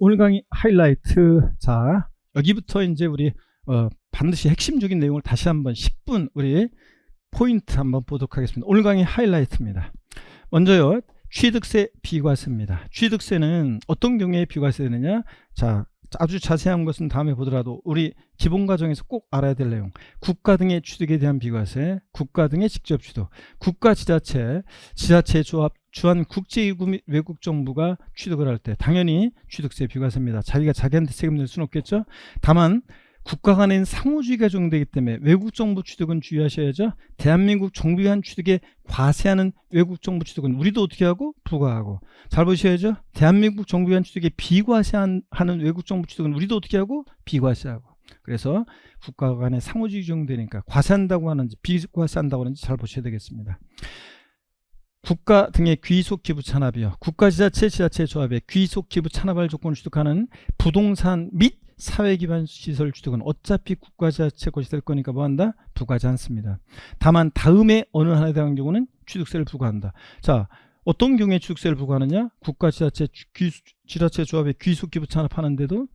오늘 강의 하이라이트. 자, 여기부터 이제 우리 어, 반드시 핵심적인 내용을 다시 한번 10분 우리 포인트 한번 보도록 하겠습니다. 오늘 강의 하이라이트입니다. 먼저요. 취득세 비과세입니다. 취득세는 어떤 경우에 비과세 되느냐? 자, 아주 자세한 것은 다음에 보더라도 우리 기본 과정에서 꼭 알아야 될 내용. 국가 등의 취득에 대한 비과세, 국가 등의 직접 취득, 국가 지자체, 지자체 조합, 주한 및 외국 정부가 취득을 할 때 당연히 취득세 비과세입니다. 자기가 자기한테 책임 낼 수는 없겠죠. 다만 국가 간에는 상호주의가 적용되기 때문에 외국 정부 취득은 주의하셔야죠. 대한민국 정부 간 취득에 과세하는 외국 정부 취득은 우리도 어떻게 하고 부과하고 잘 보셔야죠. 대한민국 정부 간 취득에 비과세하는 외국 정부 취득은 우리도 어떻게 하고 비과세하고 그래서 국가 간에 상호주의 적용되니까 과세한다고 하는지 비과세한다고 하는지 잘 보셔야 되겠습니다. 국가 등의 귀속 기부 찬합이요. 국가 지자체 지자체 조합의 귀속 기부 찬합할 조건을 취득하는 부동산 및 사회 기반 시설 취득은 어차피 국가 지자체 것이 될 거니까 뭐 한다? 부과하지 않습니다. 다만 다음에 어느 하나에 대한 경우는 취득세를 부과한다. 자, 어떤 경우에 취득세를 부과하느냐? 국가 지자체 귀, 지자체 조합의 귀속 기부 찬합하는데도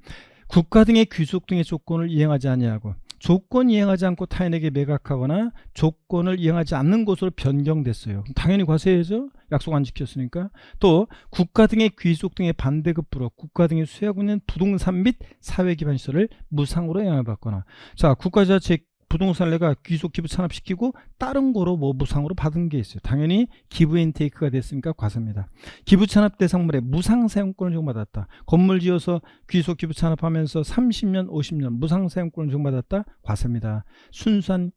국가 등의 귀속 등의 조건을 이행하지 아니하고 조건 이행하지 않고 타인에게 매각하거나 조건을 이행하지 않는 것으로 변경됐어요. 당연히 과세해야죠. 약속 안 지켰으니까. 또 국가 등의 귀속 등의 반대급부로 국가 등이 수행하고 있는 부동산 및 사회 기반 시설을 무상으로 영향을 받거나 자 국가 자체 부동산을 내가 귀속 기부 찬합시키고 다른 거로 뭐 무상으로 받은 게 있어요. 당연히 기부 인테이크가 됐으니까 과세입니다. 기부 찬합 대상물에 무상 사용권을 적용받았다. 건물 지어서 귀속 기부 찬합하면서 30년, 50년 무상 사용권을 적용받았다. 과세입니다. 순수한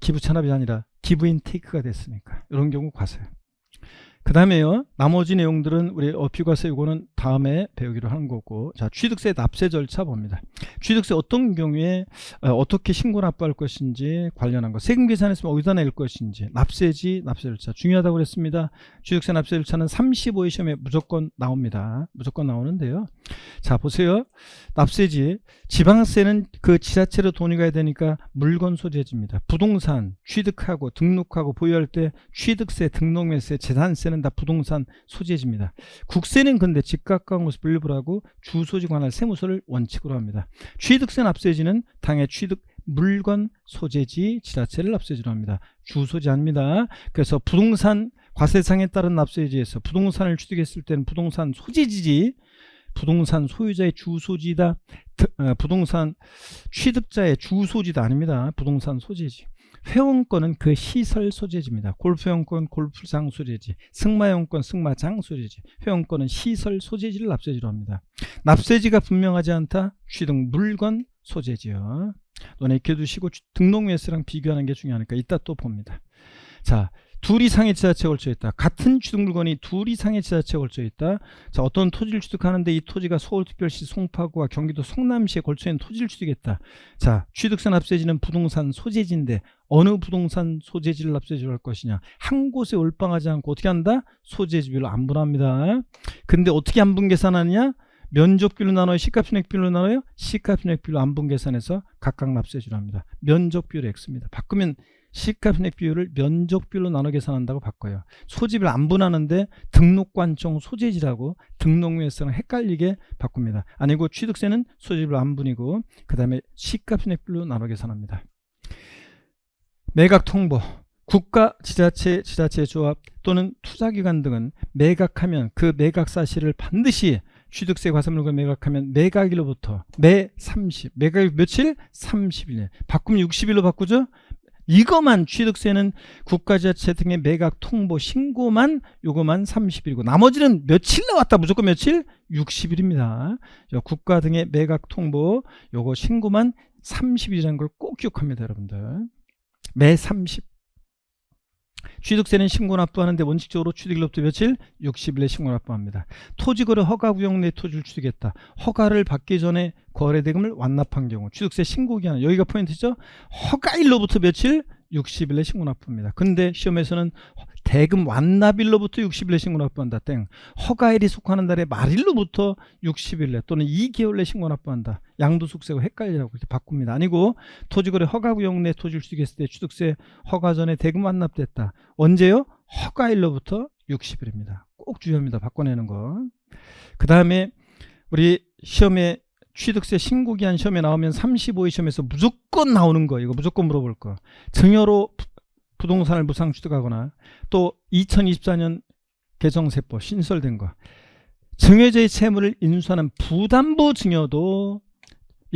기부 찬합이 아니라 기부 인테이크가 됐으니까 이런 경우 과세예요. 그 다음에요. 나머지 내용들은 우리 어피과세 이거는 다음에 배우기로 하는 거고. 자, 취득세 납세 절차 봅니다. 취득세 어떤 경우에 어, 떻게 신고 납부할 것인지 관련한 거. 세금 계산했으면 어디다 낼 것인지. 납세지, 납세 절차. 중요하다고 그랬습니다. 취득세 납세 절차는 35회 시험에 무조건 나옵니다. 무조건 나오는데요. 자, 보세요. 납세지. 지방세는 그 지자체로 돈이 가야 되니까 물건 소재지입니다. 부동산 취득하고 등록하고 보유할 때 취득세, 등록매세, 재산세는 세는 다 부동산 소재지입니다. 국세는 근데 집값과 것을 분류하고 주소지 관할 세무서를 원칙으로 합니다. 취득세 납세지는 당의 취득 물건 소재지 지자체를 납세지로 합니다. 주소지 아닙니다. 그래서 부동산 과세상에 따른 납세지에서 부동산을 취득했을 때는 부동산 소재지지 부동산 소유자의 주소지다. 어, 부동산 취득자의 주소지도 아닙니다. 부동산 소재지. 회원권은 그 시설 소재지입니다. 골프회원권 골프장 소재지, 승마회원권 승마장 소재지, 회원권은 시설 소재지를 납세지로 합니다. 납세지가 분명하지 않다? 취득 물건 소재지요. 너네 익혀 두시고 등록 매수랑 비교하는 게 중요하니까 이따 또 봅니다. 자, 둘 이상의 지자체에 걸쳐 있다. 같은 취득 물건이 둘 이상의 지자체에 걸쳐 있다. 자, 어떤 토지를 취득하는데 이 토지가 서울특별시 송파구와 경기도 성남시에 걸쳐 있는 토지를 취득했다. 자, 취득세 납세지는 부동산 소재지인데 어느 부동산 소재지를 납세지로 할 것이냐. 한 곳에 올빵하지 않고 어떻게 한다? 소재지별로 안분합니다. 근데 어떻게 안분 계산하느냐? 면적비로 나눠요? 시가편액비로 나눠요? 시가편액비로 안분 계산해서 각각 납세지로 합니다. 면적비율 X입니다. 바꾸면 시가편액 비율을 면적 비율로 나눠 계산한다고 바꿔요. 소집을 안 분하는데 등록 관청 소재지라고 등록명세랑 헷갈리게 바꿉니다. 아니고 취득세는 소집을 안 분이고 그 다음에 시가편액 비율로 나눠 계산합니다. 매각 통보 국가, 지자체, 지자체 조합 또는 투자기관 등은 매각하면 그 매각 사실을 반드시 취득세 과세물건 매각하면 매각일로부터 매 30, 매각 며칠? 30일. 바꾸면 60일로 바꾸죠? 이거만 취득세는 국가자체 등의 매각 통보 신고만 요거만 30일이고 나머지는 며칠 나왔다 무조건 며칠 60일입니다. 국가 등의 매각 통보 요거 신고만 30일이라는 걸 꼭 기억합니다, 여러분들. 매 30. 취득세는 신고 납부하는데 원칙적으로 취득일로부터 며칠? 60일에 신고 납부합니다. 토지거래 허가 구역 내 토지를 취득했다. 허가를 받기 전에 거래 대금을 완납한 경우 취득세 신고 기한 여기가 포인트죠. 허가일로부터 며칠? 60일에 신고 납부입니다. 근데 시험에서는 대금 완납일로부터 60일에 신고 납부한다. 땡. 허가일이 속하는 달의 말일로부터 60일에 또는 2개월 내 신고 납부한다. 양도속세가 헷갈리라고 이렇게 바꿉니다. 아니고 토지거래 허가구역 내 토지를 취득했을 때 취득세 허가 전에 대금 완납됐다. 언제요? 허가일로부터 60일입니다. 꼭 주의합니다. 바꿔내는 거. 그 다음에 우리 시험에 취득세 신고기한 시험에 나오면 35회 시험에서 무조건 나오는 거 이거 무조건 물어볼 거 증여로 부- 부동산을 무상 취득하거나 또 2024년 개정세법 신설된 거. 증여자의 채무를 인수하는 부담부 증여도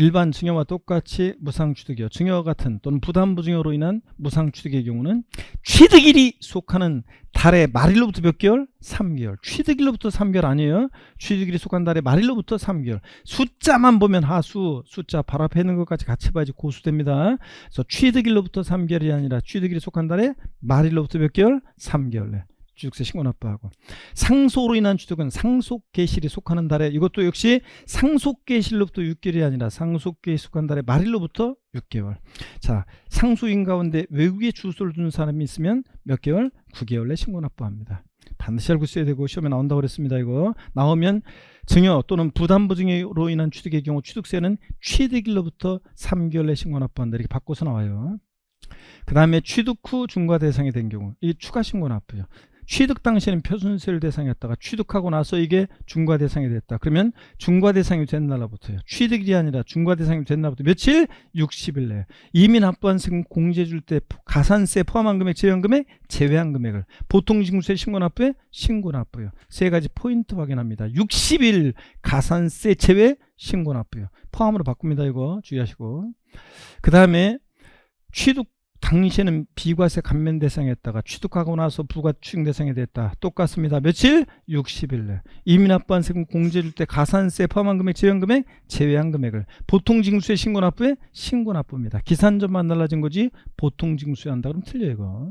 일반 증여와 똑같이 무상 취득이요. 증여 같은 또는 부담부 증여로 인한 무상 취득의 경우는 취득일이 속하는 달의 말일로부터 몇 개월? 3개월. 취득일로부터 3개월 아니에요. 취득일이 속한 달의 말일로부터 3개월. 숫자만 보면 하수, 숫자 바로 앞에 있는 것까지 같이 봐야지 고수됩니다. 그래서 취득일로부터 3개월이 아니라 취득일이 속한 달의 말일로부터 몇 개월? 3개월 내. 취득세 신고 납부하고 상소로 인한 취득은 상속 개실이 속하는 달에 이것도 역시 상속 개실로부터 6개월이 아니라 상속 개실 속한 달에 말일로부터 6개월. 자, 상소인 가운데 외국에 주소를 두는 사람이 있으면 몇 개월? 9개월 내 신고 납부합니다. 반드시 알고 있어야 되고 시험에 나온다고 그랬습니다. 이거 나오면 증여 또는 부담부 증여로 인한 취득의 경우 취득세는 취득일로부터 3개월 내 신고 납부한다. 이렇게 바꿔서 나와요. 그 다음에 취득 후 중과 대상이 된 경우 이 추가 신고 납부요. 취득 당시에는 표준세를 대상이었다가 취득하고 나서 이게 중과 대상이 됐다. 그러면 중과 대상이 된 날로부터요. 취득일이 아니라 중과 대상이 된 날부터 며칠? 60일 내에 이미 납부한 세금 공제해 줄때 가산세 포함한 금액, 제외한 금액, 제외한 금액을 보통 징수세 신고 납부에 신고 납부요. 세 가지 포인트 확인합니다. 60일 가산세 제외 신고 납부요. 포함으로 바꿉니다. 이거 주의하시고. 그 다음에 취득 당시에는 비과세 감면 대상이었다가 취득하고 나서 부가 취득 대상이 됐다. 똑같습니다. 며칠? 60일 내. 이미 납부한 세금 공제해 줄때 가산세 포함한 금액, 제외한 금액, 제외한 금액을 보통 징수에 신고 납부에 신고 납부입니다. 기산점만 달라진 거지 보통 징수에 한다 그러면 틀려요 이거.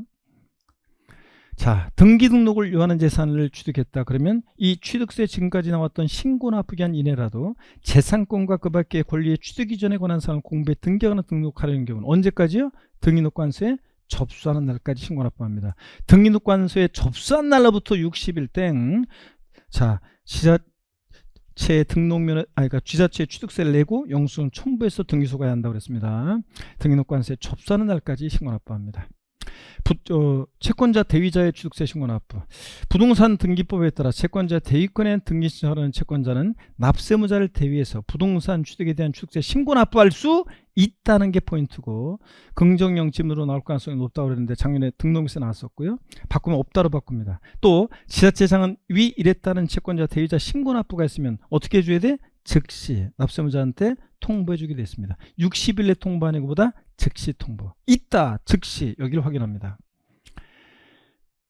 자, 등기 등록을 요하는 재산을 취득했다. 그러면 이 취득세 지금까지 나왔던 신고 납부기 한 이내라도 재산권과 그 밖의 권리의 취득 이전에 관한 사항을 공부에 등기하거나 등록하려는 경우는 언제까지요? 등기록관서에 접수하는 날까지 신고 납부합니다. 등기록관서에 접수한 날로부터 60일 땡. 자, 지자체 등록면허, 아니, 그러니까 지자체 취득세를 내고 영수증 첨부해서 등기소 가야 한다고 그랬습니다. 등기록관서에 접수하는 날까지 신고 납부합니다. 부, 어, 채권자 대위자의 취득세 신고 납부. 부동산 등기법에 따라 채권자 대위권에 등기 신청하는 채권자는 납세무자를 대위해서 부동산 취득에 대한 취득세 신고 납부할 수 있다는 게 포인트고 긍정형 지문으로 나올 가능성이 높다고 그랬는데 작년에 등록세 나왔었고요. 바꾸면 없다로 바꿉니다. 또 지자체장은 위 이랬다는 채권자 대위자 신고 납부가 있으면 어떻게 해줘야 돼? 즉시 납세무자한테 통보해 주게 됐습니다. 60일 내 통보하는 것보다 즉시 통보. 있다, 즉시 여기를 확인합니다.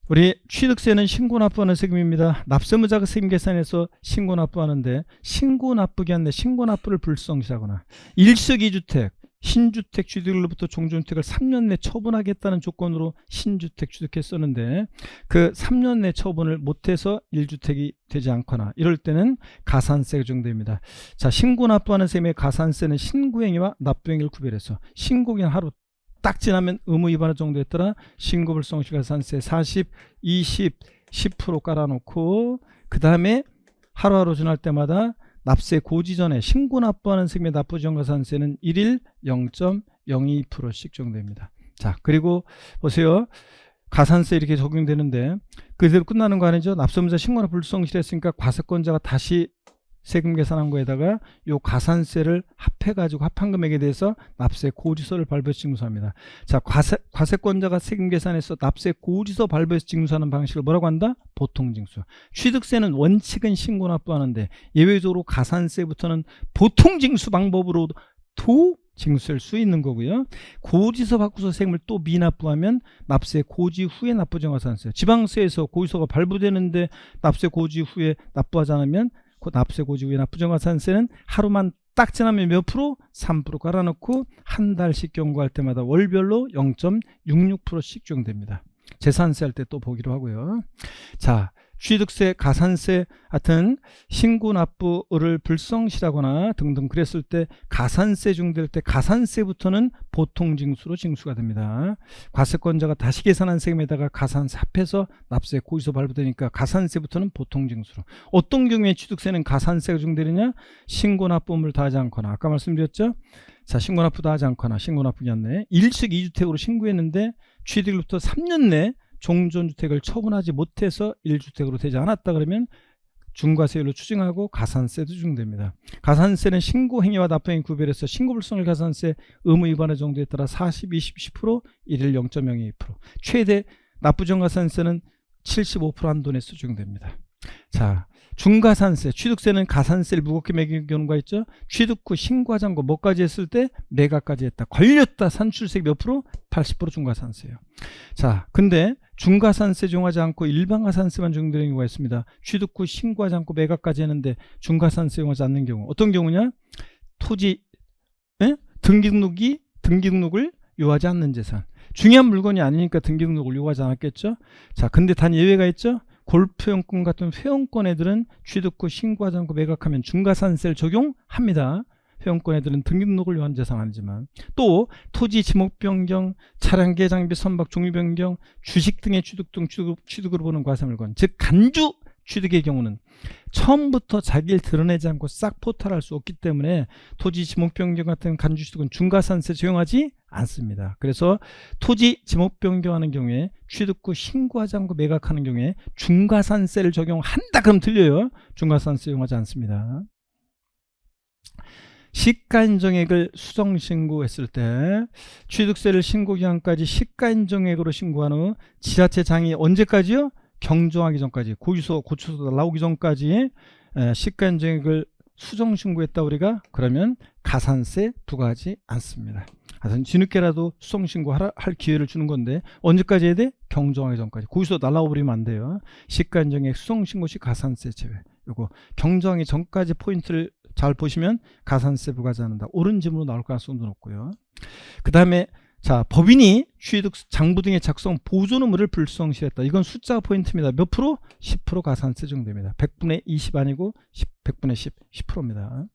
우리 취득세는 신고 납부하는 세금입니다. 납세무자가 세금 계산해서 신고 납부하는데 신고 납부기 한데 신고 납부를 불성시하거나 일석이주택 신주택 취득일로부터 종전주택을 3년 내 처분하겠다는 조건으로 신주택 취득했었는데 그 3년 내 처분을 못해서 1주택이 되지 않거나 이럴 때는 가산세가 적용됩니다. 자 신고 납부하는 셈의 가산세는 신고행위와 납부행위를 구별해서 신고기한 하루 딱 지나면 의무 위반을 정도했더라 신고불성시 가산세 40, 20, 10% 깔아놓고 그 다음에 하루하루 지날 때마다 납세 고지 전에 신고 납부하는 세금의 납부지원가산세는 1일 0.02%씩 적용됩니다. 자 그리고 보세요. 가산세 이렇게 적용되는데 그대로 끝나는 거 아니죠? 납세문자 신고나 불성실했으니까 과세권자가 다시 세금 계산한 거에다가 요 가산세를 합해가지고 합한 금액에 대해서 납세 고지서를 발부해서 징수합니다. 자, 과세, 과세권자가 세금 계산해서 납세 고지서 발부해서 징수하는 방식을 뭐라고 한다? 보통 징수. 취득세는 원칙은 신고 납부하는데 예외적으로 가산세부터는 보통 징수 방법으로 도 징수할 수 있는 거고요. 고지서 바꾸서 세금을 또 미납부하면 납세 고지 후에 납부정가산세. 지방세에서 고지서가 발부되는데 납세 고지 후에 납부하지 않으면 그 납세 고지 후에 납부정가산세는 하루만 딱 지나면 몇 프로? 3% 깔아놓고 한 달씩 경고할 때마다 월별로 0.66%씩 적용됩니다. 재산세 할 때 또 보기로 하고요. 자, 취득세, 가산세 같은 신고 납부를 불성실하거나 등등 그랬을 때 가산세 중될 때 가산세부터는 보통 징수로 징수가 됩니다. 과세권자가 다시 계산한 세금에다가 가산세 합해서 납세 고지서 발부되니까 가산세부터는 보통 징수로. 어떤 경우에 취득세는 가산세가 중되느냐? 신고 납부물을 다하지 않거나 아까 말씀드렸죠? 자, 신고 납부 다하지 않거나 신고 안내 일식 2주택으로 신고했는데 취득일부터 3년 내 종전주택을 처분하지 못해서 1주택으로 되지 않았다 그러면 중과세율로 추징하고 가산세도 추징됩니다. 가산세는 신고 행위와 납부 행위 구별해서 신고 불성일 가산세 의무 위반의 정도에 따라 40, 20, 10%, 1일 0.02%. 최대 납부정 가산세는 75% 한도내에서 적용됩니다. 자, 중가산세, 취득세는 가산세를 무겁게 매기는 경우가 있죠. 취득 후 신고하장고 뭐까지 했을 때 매각까지 했다. 걸렸다. 산출세 몇 프로? 80% 중가산세예요. 자, 근데 중가산세 적용하지 않고 일반 가산세만 적용되는 경우가 있습니다. 취득 후 신고하지 않고 매각까지 했는데 중가산세 적용하지 않는 경우. 어떤 경우냐? 토지 에? 등기등록이 등기등록을 요하지 않는 재산. 중요한 물건이 아니니까 등기등록을 요구하지 않았겠죠. 자, 근데 단 예외가 있죠. 골프용권 같은 회원권 애들은 취득 후 신고하지 않고 매각하면 중과산세를 적용합니다. 회원권 애들은 등기등록을 요한 재산 아니지만 또 토지 지목 변경, 차량계 장비 선박 종류 변경, 주식 등의 취득 등 취득, 취득으로 보는 과세물건 즉 간주 취득의 경우는 처음부터 자기를 드러내지 않고 싹 포탈할 수 없기 때문에 토지 지목 변경 같은 간주 취득은 중과산세 적용하지 않습니다. 그래서 토지 지목 변경하는 경우에 취득 후 신고하지 않고 매각하는 경우에 중과산세를 적용한다 그럼 틀려요. 중과산세 적용하지 않습니다. 시가인정액을 수정 신고했을 때 취득세를 신고 기한까지 시가인정액으로 신고한 후 지자체 장이 언제까지요? 경정하기 전까지 고유소 고추소 나오기 전까지 에, 시가인정액을 수정 신고했다 우리가 그러면 가산세 부과하지 않습니다. 하여튼 뒤늦게라도 수정 신고할 할 기회를 주는 건데 언제까지 해야 돼? 경정하기 전까지 고유소 날라와 버리면 안 돼요. 시가인정액 수정 신고 시 가산세 제외. 요거 경정하기 전까지 포인트를 잘 보시면 가산세 부과하지 않는다. 옳은 지문으로 나올 가능성도 높고요. 그 다음에 자 법인이 취득 장부 등의 작성 보존 의무를 불성실했다. 이건 숫자 포인트입니다. 몇 프로? 10% 가산세 적용됩니다. 100분의 20 아니고 10, 100분의 10, 10%입니다.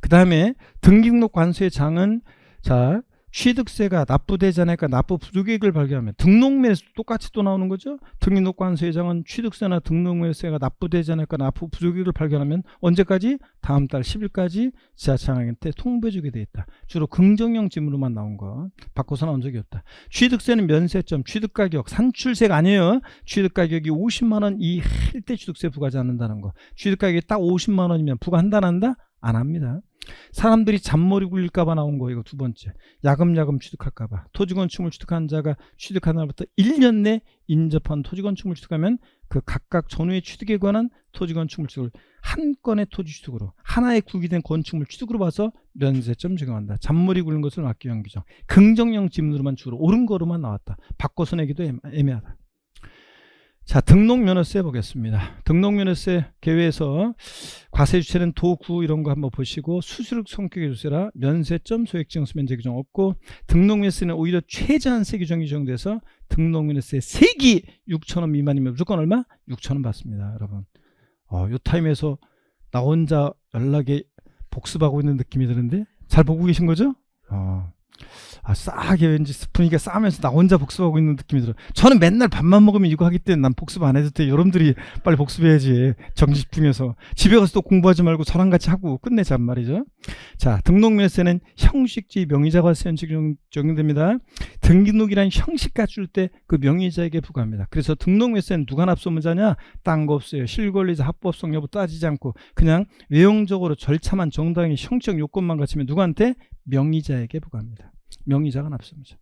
그 다음에 등기등록 관수의 장은 자 취득세가 납부되지 않으니까 납부 부족액을 발견하면 등록면에서 똑같이 또 나오는 거죠. 등기록 관세장은 취득세나 등록면세가 납부되지 않으니까 납부 부족액을 발견하면 언제까지? 다음 달 10일까지 지자체장한테 통보해주게 돼 있다. 주로 긍정형 지문으로만 나온 거. 바꿔서 나온 적이 없다. 취득세는 면세점, 취득가격, 산출세가 아니에요. 취득가격이 50만 원 이할 때 취득세 부과하지 않는다는 거. 취득가격이 딱 50만 원이면 부과한다 안 한다? 안 합니다. 사람들이 잔머리 굴릴까 봐 나온 거 이거 두 번째. 야금야금 취득할까 봐. 토지건축물 취득한 자가 취득한 날부터 1년 내 인접한 토지건축물 취득하면 그 각각 전후의 취득에 관한 토지건축물 취득을 한 건의 토지 취득으로 하나의 구기된 건축물 취득으로 봐서 면세점 적용한다. 잔머리 굴린 것을 막기 위한 규정. 긍정형 지문으로만 주로 옳은 거로만 나왔다. 바꿔서 내기도 애매하다. 자, 등록면허세 보겠습니다. 등록면허세 개회에서 과세 주체는 도, 구 이런 거 한번 보시고 수수료 성격의 주세라 면세점 소액증수 면제 규정 없고 등록면허세는 오히려 최저한세 규정이 적용돼서 등록면허세 세기 6천원 미만이면 무조건 얼마? 6천원 받습니다. 여러분. 어, 요 타임에서 나 혼자 연락에 복습하고 있는 느낌이 드는데 잘 보고 계신 거죠? 어. 아, 싸게 왠지 분위기가 싸면서 나 혼자 복습하고 있는 느낌이 들어. 저는 맨날 밥만 먹으면 이거 하기 때문에 난 복습 안 해도 돼. 여러분들이 빨리 복습해야지. 정지 집중해서. 집에 가서 또 공부하지 말고 저랑 같이 하고 끝내자 말이죠. 자, 등록면세는 형식지 명의자과세 적용, 적용됩니다. 등기록이란 형식 갖출 때 그 명의자에게 부과합니다. 그래서 등록면세는 누가 납소문자냐? 딴 거 없어요. 실권리자 합법성 여부 따지지 않고 그냥 외형적으로 절차만 정당히 형적 요건만 갖추면 누구한테? 명의자에게 부과합니다. 명의자가 납습니다.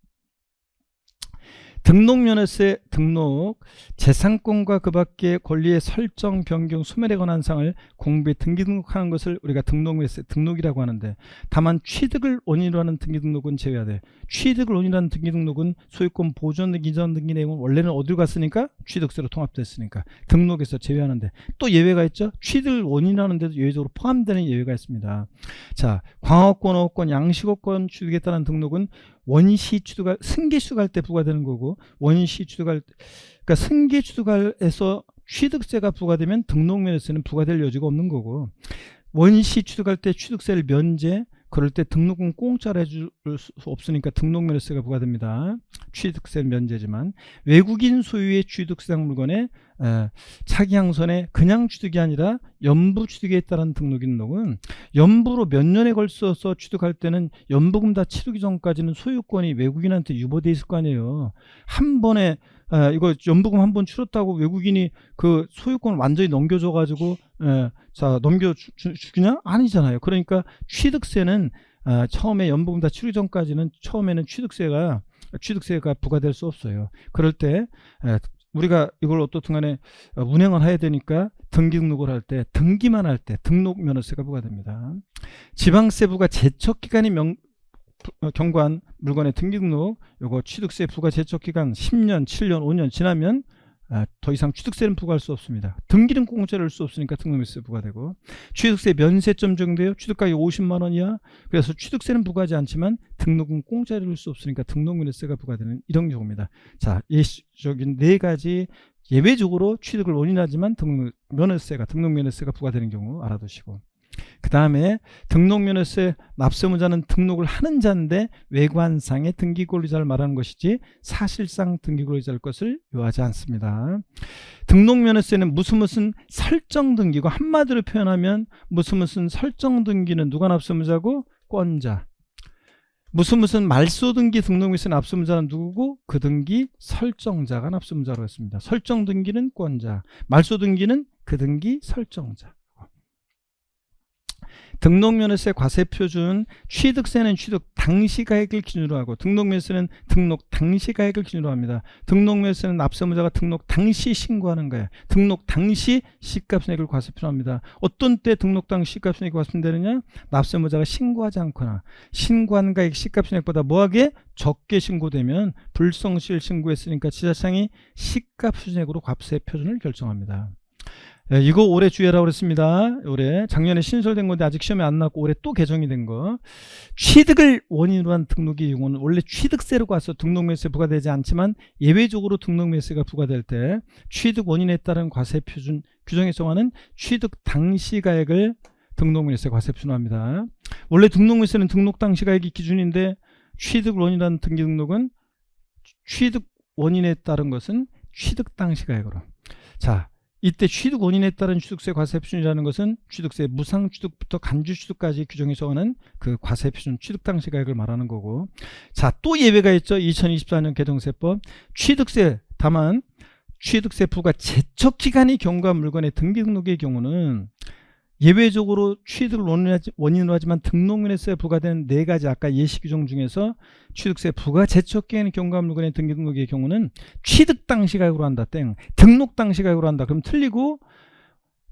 등록면허세 등록 재산권과 그 밖의 권리의 설정 변경 소멸에 관한 사항을 공부에 등기 등록하는 것을 우리가 등록면허세 등록이라고 하는데 다만 취득을 원인으로 하는 등기 등록은 제외하되 취득을 원인으로 하는 등기 등록은 소유권 보존 등기 이전 등기 내용은 원래는 어디로 갔으니까? 취득세로 통합됐으니까. 등록에서 제외하는데. 또 예외가 있죠? 취득을 원인으로 하는데도 예외적으로 포함되는 예외가 있습니다. 자 광업권 어권 양식업권 취득에 따른 등록은 원시 취득할 승계 취득할 때 부과되는 거고 원시 취득할 그러니까 승계 취득할에서 취득세가 부과되면 등록면허세는 부과될 여지가 없는 거고 원시 취득할 때 취득세를 면제 그럴 때 등록은 공짜로 해줄 수 없으니까 등록면허세가 부과됩니다. 취득세 면제지만 외국인 소유의 취득세상 물건에 에, 차기항선에 그냥 취득이 아니라 연부 취득에 있다는 등록 등록은 연부로 몇 년에 걸쳐서 취득할 때는 연부금 다 치르기 전까지는 소유권이 외국인한테 유보돼 있을 거 아니에요. 한 번에 에, 이거 연부금 한 번 치렀다고 외국인이 그 소유권을 완전히 넘겨줘 가지고 자 넘겨 주, 주, 주냐 아니잖아요. 그러니까 취득세는 아, 처음에 연부금 다 치르기 전까지는 처음에는 취득세가 취득세가 부과될 수 없어요. 그럴 때 에, 우리가 이걸 어떻든 간에 어, 운행을 해야 되니까 등기 등록을 할 때 등기만 할 때 등록 면허세가 부과됩니다. 지방세부가 제척 기간이 명 어, 경관 물건의 등기 등록 요거 취득세 부과 제척 기간 10년, 7년, 5년 지나면 아, 더 이상 취득세는 부과할 수 없습니다. 등기는 공짜로 할수 없으니까 등록세가 부과되고 취득세 면세점 적용돼요. 취득가액 50만 원이야. 그래서 취득세는 부과하지 않지만 등록은 공짜로 할수 없으니까 등록면세가 부과되는 이런 경우입니다. 자, 예시적인 네 가지 예외적으로 취득을 원인하지만 등록 면허세가 등록 면허세가 부과되는 경우 알아두시고 그 다음에 등록면허세 납세무자는 등록을 하는 자인데 외관상의 등기권리자를 말하는 것이지 사실상 등기권리자일 것을 요하지 않습니다. 등록면허세는 무슨 무슨 설정 등기고 한마디로 표현하면 무슨 무슨 설정 등기는 누가 납세무자고 권자 무슨 무슨 말소 등기 등록면허세 납세무자는 누구고 그 등기 설정자가 납세무자로 했습니다. 설정 등기는 권자 말소 등기는 그 등기 설정자 등록면허세 과세표준 취득세는 취득 당시 가액을 기준으로 하고 등록면허세는 등록 당시 가액을 기준으로 합니다. 등록면허세는 납세무자가 등록 당시 신고하는 거예요. 등록 당시 시가순액을 과세표합니다. 어떤 때 등록 당시 시가순액이 과세되느냐? 납세무자가 신고하지 않거나 신고한 가액 시가순액보다 뭐하게 적게 신고되면 불성실 신고했으니까 지자청이 시가순액으로 과세 표준을 결정합니다. 예, 이거 올해 주의하라고 그랬습니다. 올해 작년에 신설된 건데 아직 시험에 안 나왔고 올해 또 개정이 된 거. 취득을 원인으로 한 등록의 경우는 원래 취득세로 가서 등록매세 부과되지 않지만 예외적으로 등록매세가 부과될 때 취득 원인에 따른 과세 표준 규정에 정하는 취득 당시 가액을 등록매세 과세 표준합니다. 원래 등록매세는 등록 당시 가액이 기준인데 취득 원인이라는 등기 등록은 취득 원인에 따른 것은 취득 당시 가액으로. 자, 이때 취득 원인에 따른 취득세 과세 표준이라는 것은 취득세 무상 취득부터 간주 취득까지 규정에 정하는 그 과세 표준 취득 당시 가액을 말하는 거고. 자 또 예외가 있죠. 2024년 개정세법. 취득세 다만 취득세 부과 제척 기간이 경과 물건의 등기 등록의 경우는 예외적으로 취득을 원인으로 하지만 등록면에서 부과되는 네 가지 아까 예시 규정 중에서 취득세 부과 제척기에는 경과 물건의 등기 등록의 경우는 취득 당시 가액으로 한다. 땡. 등록 당시 가액으로 한다. 그럼 틀리고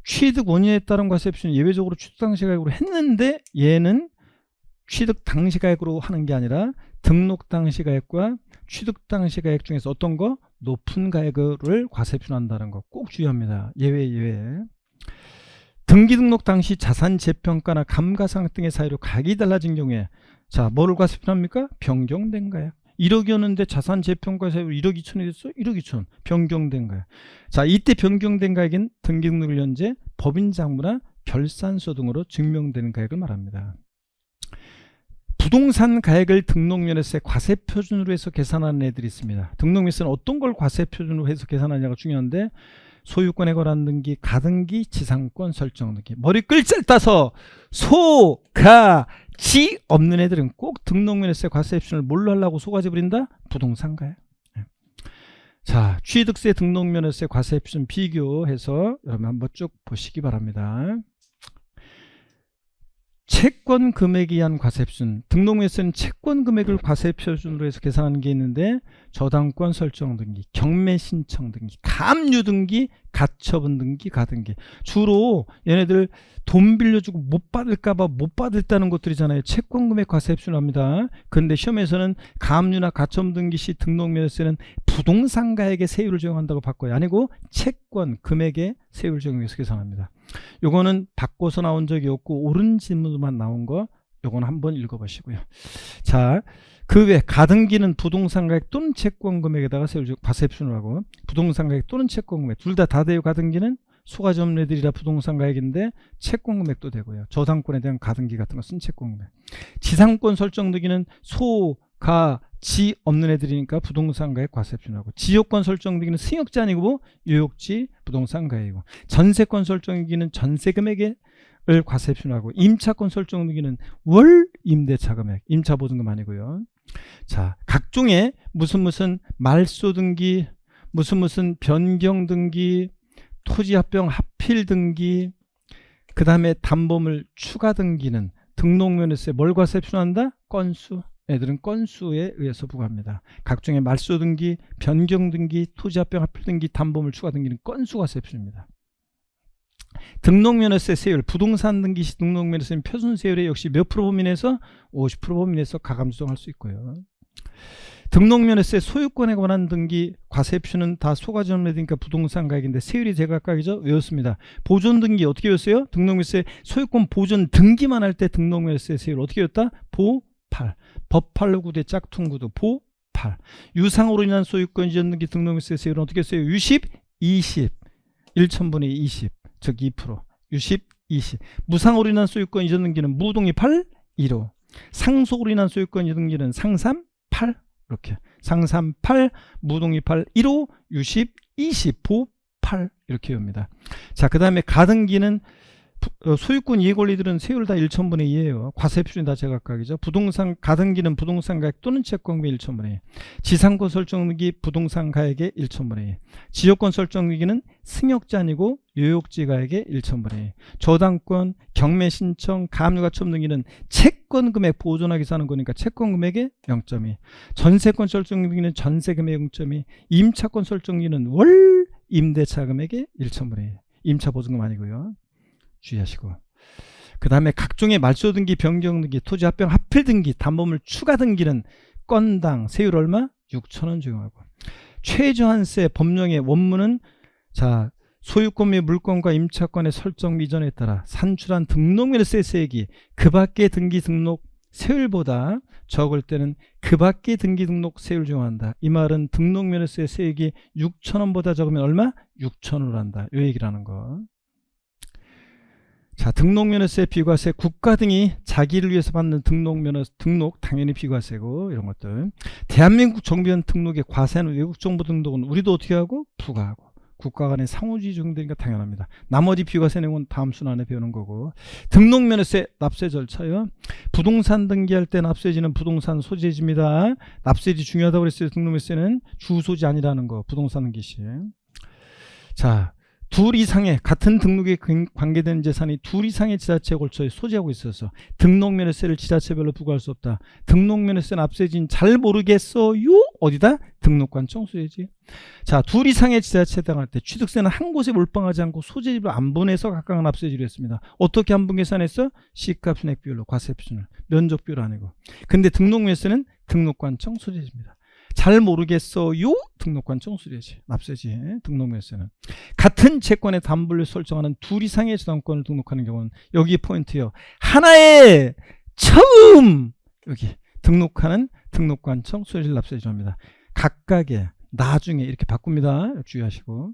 취득 원인에 따른 과세 표준 예외적으로 취득 당시 가액으로 했는데 얘는 취득 당시 가액으로 하는 게 아니라 등록 당시 가액과 취득 당시 가액 중에서 어떤 거? 높은 가액을 과세 표준한다는 거 꼭 주의합니다. 예외 예외 등기 등록 당시 자산 재평가나 감가상각 등의 사유로 가격이 달라진 경우에 자 뭐를 과세표합니까? 변경된 가액 1억이었는데 자산 재평가 사유로 1억 2천이 됐어? 1억 2천 변경된 가액 자 이때 변경된 가액은 등기 등록일 현재 법인 장부나 결산서 등으로 증명되는 가액을 말합니다. 부동산 가액을 등록면에서 과세 표준으로 해서 계산하는 애들이 있습니다. 등록면에서는 어떤 걸 과세 표준으로 해서 계산하냐가 중요한데 소유권에 관한 등기, 가등기, 지상권 설정 등기. 머리 끌짤 따서 소, 가, 지 없는 애들은 꼭 등록면에서 과세 옵션을 뭘로 하려고 소가지 부린다? 부동산가요. 예. 자, 취득세 등록면에서 과세 옵션 비교해서 여러분 한번 쭉 보시기 바랍니다. 채권 금액에 의한 과세 표준 등록명에서는 채권 금액을 과세 표준으로 해서 계산하는 게 있는데 저당권 설정 등기, 경매 신청 등기, 감유 등기, 가처분 등기, 가등기 주로 얘네들 돈 빌려주고 못 받을까봐 못 받을다는 것들이잖아요. 채권 금액 과세 표준 합니다. 그런데 시험에서는 감유나 가처분 등기 시 등록면에서는 부동산 가액의 세율을 적용한다고 바꿔요. 아니고 채권 금액의 세율을 적용해서 계산합니다. 요거는 바꿔서 나온 적이 없고 옳은 질문만 나온 거 요거는 한번 읽어보시고요. 자, 그 외 가등기는 부동산 가액 또는 채권 금액에다가 세율 과세 표준을 하고 부동산 가액 또는 채권 금액 둘 다다 돼요. 가등기는 애들이라 부동산 가액인데 채권 금액도 되고요. 저당권에 대한 가등기 같은 거쓴 채권 금액. 지상권 설정 등기는 소, 가, 지 없는 애들이니까 부동산 가액 과세표준하고. 지역권 설정 등기는 승역지 아니고 뭐 유역지 부동산 가액이고. 전세권 설정 등기는 전세 금액을 과세표준하고. 임차권 설정 등기는 월 임대차 금액. 임차 보증금 아니고요. 자 각종의 무슨 무슨 말소 등기 무슨 무슨 변경 등기 토지 합병 합필 등기 그 다음에 담보물 추가 등기는 등록면에서 뭘 과세표준한다? 건수 애들은 건수에 의해서 부과합니다. 각종의 말소 등기, 변경 등기, 토지 합병 합필 등기, 담보물 추가 등기는 건수 과세표준입니다. 등록면허세 세율, 부동산 등기 시 등록면허세는 표준세율에 역시 몇 프로 범위내에서 50% 범위내에서 가감 수정할 수 있고요. 등록면허세 소유권에 관한 등기 과세표는 다 소가전매니까 부동산 가액인데 세율이 제각각이죠. 외웠습니다. 보존 등기 어떻게 외웠어요? 등록면허세 소유권 보존 등기만 할 때 등록면허세 세율 어떻게 외웠다? 보 8 법팔로 구대 짝퉁 구도 보8 유상으로 인한 소유권 이전 등기 등록면허세 세율은 어떻게 했어요? 유십 20 1천분의 20 즉 2% 유십 20 무상으로 인한 소유권 이전 등기는 무동의 8 1호. 상속으로 인한 소유권 이전 등기는 상삼 8 이렇게. 상삼 8 무동의 8 1호 유십 20 보 8 이렇게 외웁니다. 자, 그 다음에 가등기는 소유권 이해 권리들은 세율 다 1천분의 2예요. 과세 표준이 다 제각각이죠. 부동산 가등기는 부동산 가액 또는 채권금의 1천분의 2. 지상권 설정 등기 부동산 가액의 1천분의 2. 지역권 설정 등기는 승역지 아니고 요역지 가액의 1천분의 2. 저당권, 경매 신청, 가압류가처분 등기는 채권 금액 보존하기 위해서 하는 거니까 채권 금액의 0.2. 전세권 설정 등기는 전세 금액 0.2. 임차권 설정 등기는 월 임대차 금액의 1천분의 2. 임차 보증금 아니고요. 주의하시고 그 다음에 각종의 말소 등기, 변경 등기, 토지 합병 합필 등기, 담보물 추가 등기는 건당 세율 얼마? 6천 원 적용하고 최저한세 법령의 원문은 자 소유권 및 물권과 임차권의 설정 이전에 따라 산출한 등록면허세 세액이 그 밖의 등기 등록 세율보다 적을 때는 그 밖의 등기 등록 세율 적용한다. 이 말은 등록면허세 세액이 6천원보다 적으면 얼마? 6천원을 한다. 요 얘기라는 거. 자, 등록면허세, 비과세, 국가 등이 자기를 위해서 받는 등록면허 등록 당연히 비과세고 이런 것들. 대한민국 정부연 등록의 과세는 외국 정부 등록은 우리도 어떻게 하고 부과하고 국가 간의 상호주의 정도니까 당연합니다. 나머지 비과세 내용은 다음 순환에 배우는 거고 등록면허세 납세 절차요. 부동산 등기할 때 납세지는 부동산 소재지입니다. 납세지 중요하다고 그랬어요. 등록면허세는 주소지 아니라는 거 부동산 등기 시. 자, 둘 이상의 같은 등록에 관- 관계되는 재산이 둘 이상의 지자체에 걸쳐 소지하고 있어서 등록면허세를 지자체별로 부과할 수 없다. 등록면허세 납세진 잘 모르겠어요. 어디다? 등록관 청소해지. 자, 둘 이상의 지자체에 해당할 때 취득세는 한 곳에 몰빵하지 않고 소재지로 안 보내서 각각 납세지로 했습니다. 어떻게 한 분 계산했어? 시가 순액 비율로 과세 표준을 면적 비율 아니고. 근데 등록면허세는 등록관 청 소재지입니다. 잘 모르겠어요. 등록관 청수제지 납세지 등록면세는 같은 채권의 담보를 설정하는 둘 이상의 저당권을 등록하는 경우는 여기 포인트요. 하나의 처음 여기 등록하는 등록관청 소재지 납세지입니다. 각각의 나중에 이렇게 바꿉니다. 주의하시고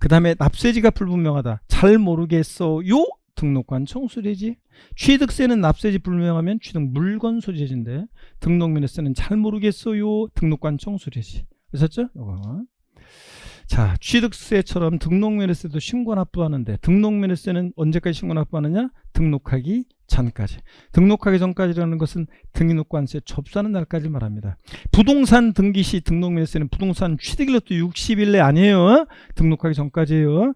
그 다음에 납세지가 불분명하다. 잘 모르겠어요. 등록관 청수제지 취득세는 납세지 불명하면 취득 물건 소재지인데 등록면허세는 잘 모르겠어요. 등록관 청수제지. 아셨죠? 요거. 자, 취득세처럼 등록면허세도 신고 납부하는데 등록면허세는 언제까지 신고 납부하느냐? 등록하기 전까지. 등록하기 전까지라는 것은 등록관세 접수하는 날까지 말합니다. 부동산 등기 시 등록면허세는 부동산 취득일로부터 60일 내 아니에요. 등록하기 전까지예요.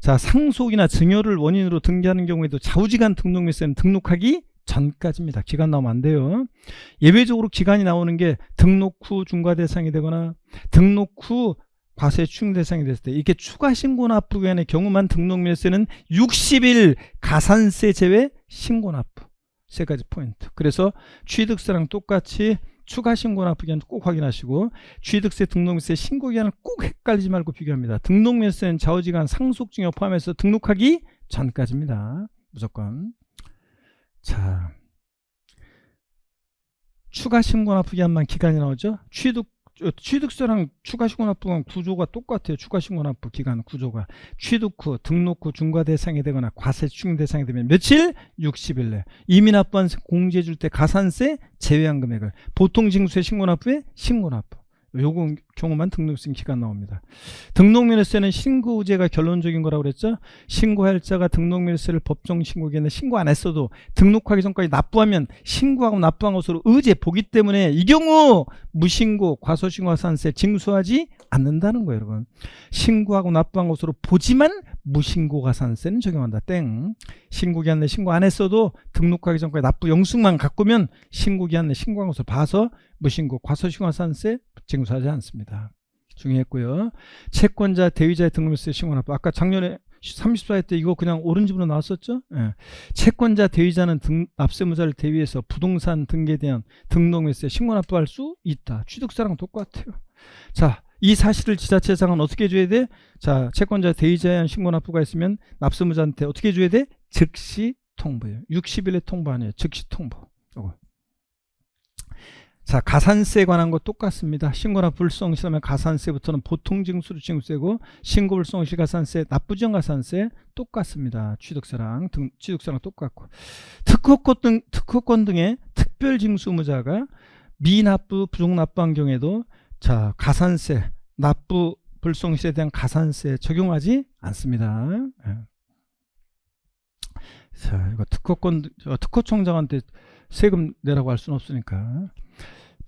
자, 상속이나 증여를 원인으로 등기하는 경우에도 좌우지간 등록면허세는 등록하기 전까지입니다. 기간 나오면 안 돼요. 예외적으로 기간이 나오는 게 등록 후 중과 대상이 되거나 등록 후 과세 추징 대상이 됐을 때 이렇게 추가 신고 납부 기간의 경우만 등록면세는 60일 가산세 제외 신고 납부 세 가지 포인트. 그래서 취득세랑 똑같이 추가 신고 납부 기간 꼭 확인하시고 취득세 등록세 신고 기간을 꼭 헷갈리지 말고 비교합니다. 등록면세는 좌우지간 상속증여 포함해서 등록하기 전까지입니다. 무조건. 자, 추가 신고 납부 기간만 기간이 나오죠. 취득 저 취득세랑 추가신고납부가 구조가 똑같아요. 추가신고납부 기간 구조가. 취득 후 등록 후 중과 대상이 되거나 과세 추징 대상이 되면 며칠? 60일 내 이미 납부한 공제해 줄 때 가산세 제외한 금액을. 보통 징수의 신고납부에 신고납부. 요거 경우만 등록증 기간 나옵니다. 등록면허세는 신고 의제가 결론적인 거라고 그랬죠. 신고할 자가 등록면허세를 법정 신고기에는 신고 안 했어도 등록하기 전까지 납부하면 신고하고 납부한 것으로 의제 보기 때문에 이 경우 무신고 과소신고가산세 징수하지 않는다는 거예요, 여러분. 신고하고 납부한 것으로 보지만 무신고 가산세는 적용한다. 땡. 신고기한 내 신고 안 했어도 등록하기 전까지 납부 영수만 갖고면 신고기한 내 신고한 것을 봐서 무신고 과소신고가산세 징수하지 않습니다. 중요했고요. 채권자 대위자의 등록세 신고납부. 아까 작년에 34회 때 이거 그냥 오른 집으로 나왔었죠? 예. 채권자 대위자는 등, 납세무자를 대위해서 부동산 등기에 대한 등록세에 신고납부할 수 있다. 취득세랑 똑같아요. 자, 이 사실을 지자체장은 어떻게 해줘야 돼? 자, 채권자 대위자에 대한 신고납부가 있으면 납세무자한테 어떻게 해줘야 돼? 즉시 통보예요. 60일의 통보 아니에요. 즉시 통보. 요거. 자, 가산세에 관한 거 똑같습니다. 신고나 불성실하면 가산세부터는 보통 징수로 징수세고 신고 불성실 가산세, 납부지원 가산세 똑같습니다. 취득세랑 등, 취득세랑 똑같고 특허권 등 특허권 등의 특별 징수 의무자가 미납부 부족 납부한 경우에도 자 가산세, 납부 불성실에 대한 가산세 적용하지 않습니다. 예. 자, 이거 특허권 저 특허청장한테 세금 내라고 할 수는 없으니까.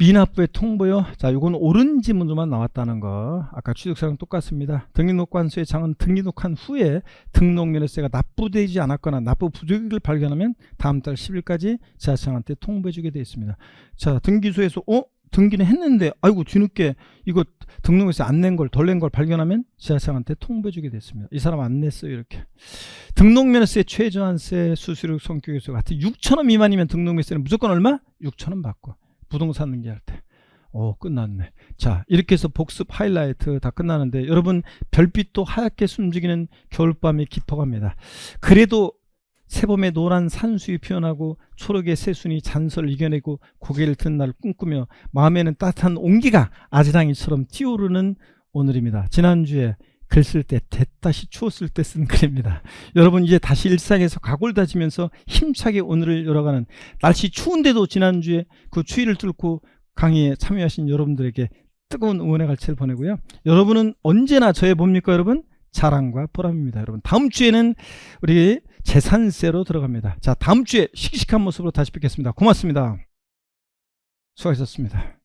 미납부의 통보요. 자, 이건 옳은 지문으로만 나왔다는 거. 아까 취득세랑 똑같습니다. 등록관수의 장은 등록한 후에 등록면허세가 납부되지 않았거나 납부 부족을 발견하면 다음 달 10일까지 지자청한테 통보해주게 되어 있습니다. 자, 등기소에서 어? 등기는 했는데 아이고 뒤늦게 이거 등록에서 안 낸 걸 덜 낸 걸 발견하면 지자청한테 통보해주게 됐습니다. 이 사람 안 냈어요 이렇게. 등록면허세 최저한세 수수료 성격에서 같은 6천 원 미만이면 등록면허세는 무조건 얼마? 6천 원 받고 부동산 등기할 때. 오 끝났네. 자 이렇게 해서 복습 하이라이트 다 끝나는데 여러분 별빛도 하얗게 숨죽이는 겨울밤이 깊어갑니다. 그래도 새봄의 노란 산수이 피어나고 초록의 새순이 잔설을 이겨내고 고개를 든 날 꿈꾸며 마음에는 따뜻한 온기가 아지랑이처럼 튀어오르는 오늘입니다. 지난주에 글 쓸때 대다시 추웠을 때 쓴 글입니다. 여러분 이제 다시 일상에서 각오를 다지면서 힘차게 오늘을 열어가는 날씨 추운데도 지난주에 그 추위를 뚫고 강의에 참여하신 여러분들에게 뜨거운 응원의 갈채를 보내고요. 여러분은 언제나 저의 뭡니까 여러분? 자랑과 보람입니다. 여러분 다음 주에는 우리 재산세로 들어갑니다. 자 다음 주에 씩씩한 모습으로 다시 뵙겠습니다. 고맙습니다. 수고하셨습니다.